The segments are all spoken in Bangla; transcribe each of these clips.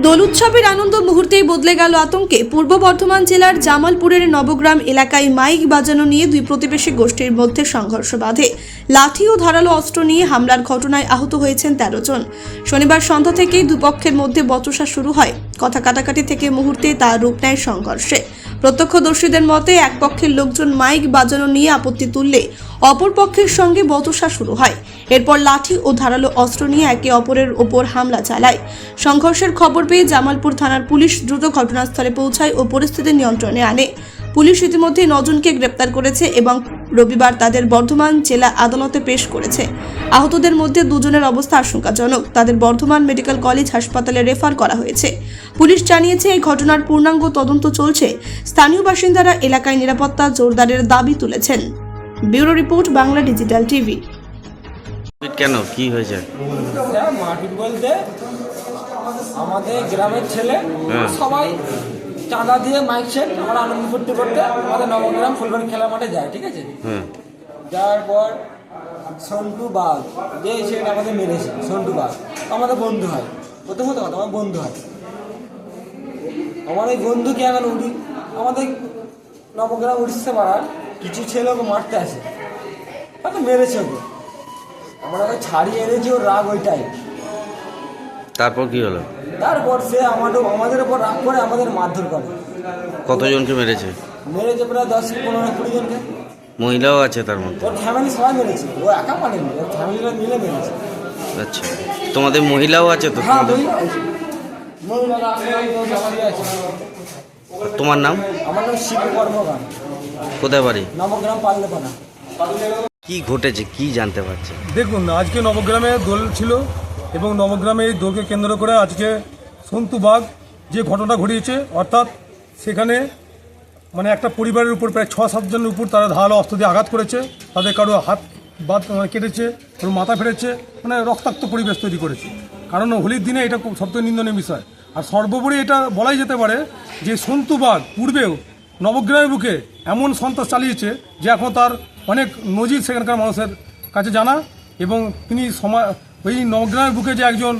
দোল উৎসবের আনন্দ মুহূর্তেই বদলে গেল আতঙ্কে। পূর্ব বর্ধমান জেলার জামালপুরের নবগ্রাম এলাকায় মাইক বাজানো নিয়ে দুই প্রতিবেশী গোষ্ঠীর মধ্যে সংঘর্ষ বাঁধে। লাঠি ও ধারালো অস্ত্র নিয়ে হামলার ঘটনায় আহত হয়েছেন তেরো জন। শনিবার সন্ধ্যা থেকেই দুপক্ষের মধ্যে বচসা শুরু হয়। কথা কাটাকাটি থেকে মুহূর্তে তা রূপ নেয় সংঘর্ষে। প্রত্যক্ষদর্শীদের মতে, এক পক্ষের লোকজন মাইক বাজানো নিয়ে আপত্তি তুললে অপর পক্ষের সঙ্গে বতসা শুরু হয়। এরপর লাঠি ও ধারালো অস্ত্র নিয়ে একে অপরের ওপর হামলা চালায়। সংঘর্ষের খবর পেয়ে জামালপুর থানার পুলিশ দ্রুত ঘটনাস্থলে পৌঁছায় ও পরিস্থিতি নিয়ন্ত্রণে আনে। পুলিশ ইতিমধ্যে নজনকে গ্রেপ্তার করেছে এবং রবিবার তাদের বর্ধমান জেলা আদালতে পেশ করেছে। আহতদের মধ্যে দুজনের অবস্থা আশঙ্কাজনক। তাদের বর্ধমান মেডিকেল কলেজ হাসপাতালে রেফার করা হয়েছে। পুলিশ জানিয়েছে এই ঘটনার পূর্ণাঙ্গ তদন্ত চলছে। স্থানীয় বাসিন্দারা এলাকায় নিরাপত্তা জোরদারের দাবি তুলেছেন। Bureau report Bangla digital TV. কেন? কি হয়েছে? হ্যাঁ মারপিট বলতে আমাদের গ্রামের ছেলে হ্যাঁ। সবাই চাঁদা দিয়ে মাইক সেট আমরা আনন্দ ফুর্তি করতে আমাদের নবগ্রাম ফুলবাড়ি খেলার মাঠে যায় ঠিক আছে? যাওয়ার পর সন্টু বাঘ যে ছেলেটা আমাদের মেরেছে সন্টু বাঘ আমাদের বন্ধু হয় প্রথমত কথা আমার বন্ধু হয়। আমার ওই বন্ধুকে এখন উড়ি আমাদের নবগ্রাম উড়িষ্যা পাড়ার কিছু ছেলে ওকে মারতে আসে। হয়তো মেরেছে ওকে। আমরা ওকে ছাড়িয়ে এনেছি ওর রাগ ওইটাই। তারপর কি হলো? তারপর সে আমাদের আমাদের উপর রাগ করে আমাদের মারধর করে। কতজনকে মেরেছে? মেরেছে প্রায় দশ পনেরো কুড়ি জনকে। মহিলাও আছে তার মধ্যে? ওর ফ্যামিলি সবাই মেরেছে। ও একা মারেনি ওর ফ্যামিলিরা মিলে মেরেছে। আচ্ছা। তোমাদের মহিলাও আছে তো? হ্যাঁ তোমাদের মহিলারা আছে তোমার নাম? আমার নাম শিবু কর্মকার। কোথায় বাড়ি? নবগ্রাম পাল্লেপানা কি ঘটেছে? কি জানতে পারছে? দেখুন আজকে নবগ্রামে দোল ছিল। এবং নবগ্রামে এই দোলকে কেন্দ্র করে আজকে সন্তু বাগ যে ঘটনা ঘটিয়েছে, অর্থাৎ সেখানে মানে একটা পরিবারের উপর প্রায় ছ সাতজনের উপর তারা ধারালো অস্ত্র দিয়ে আঘাত করেছে। তাদের কারও হাত বাদ মানে কেটেছে, কারও মাথা ফেটেছে মানে রক্তাক্ত পরিবেশ তৈরি করেছে। কারণ হোলির দিনে এটা সবথেকে নিন্দনীয় বিষয়। আর সর্বোপরি এটা বলাই যেতে পারে যে সন্তু বাগ পূর্বেও নবগ্রামের বুকে এমন সন্ত্রাস চালিয়েছে যে এখন তার অনেক নজির সেখানকার মানুষের কাছে জানা। এবং তিনি সমা ওই নবগ্রামের বুকে যে একজন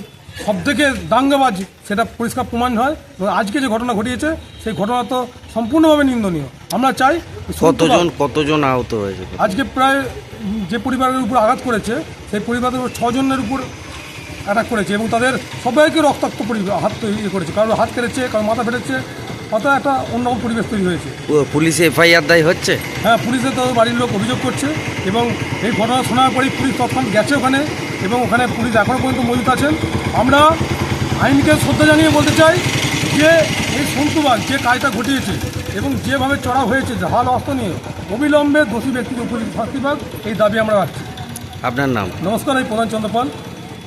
সবথেকে দাঙ্গাবাজ সেটা পরিষ্কার প্রমাণ হয়। এবং আজকে যে ঘটনা ঘটিয়েছে সেই ঘটনা তো সম্পূর্ণভাবে নিন্দনীয়। আমরা চাই কতজন কতজন আহত হয়েছে? আজকে প্রায় যে পরিবারের উপর আঘাত করেছে সেই পরিবারের উপর ছজনের উপর অ্যাটাক করেছে এবং তাদের সবাইকে রক্তাক্ত পরিবেশ হাত তৈরি ইয়ে করেছে। কারোর হাত কেটেছে কারও মাথা ফেটেছে অর্থাৎ একটা অন্যরকম পরিবেশ তৈরি হয়েছে। পুলিশে এফআইআর দায় হচ্ছে? হ্যাঁ পুলিশের তো বাড়ির লোক অভিযোগ করছে এবং এই ঘটনা শোনার পরেই পুলিশ তৎক্ষণ গেছে ওখানে এবং ওখানে পুলিশ এখনও পর্যন্ত মজুত আছেন। আমরা আইনকে শ্রদ্ধা জানিয়ে বলতে চাই যে এই সন্তুবাগ যে কাজটা ঘটিয়েছে এবং যেভাবে চড়া হয়েছে ঢাল অস্ত্র নিয়ে অবিলম্বে দোষী ব্যক্তিকে উপযুক্ত শাস্তি পাক এই দাবি আমরা রাখছি। আপনার নাম? নমস্কার আমি প্রধান চন্দ্রপাল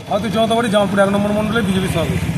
ভারতীয় জনতা পার্টি জামালপুর এক নম্বর মণ্ডলে বিজেপি সভাপতি।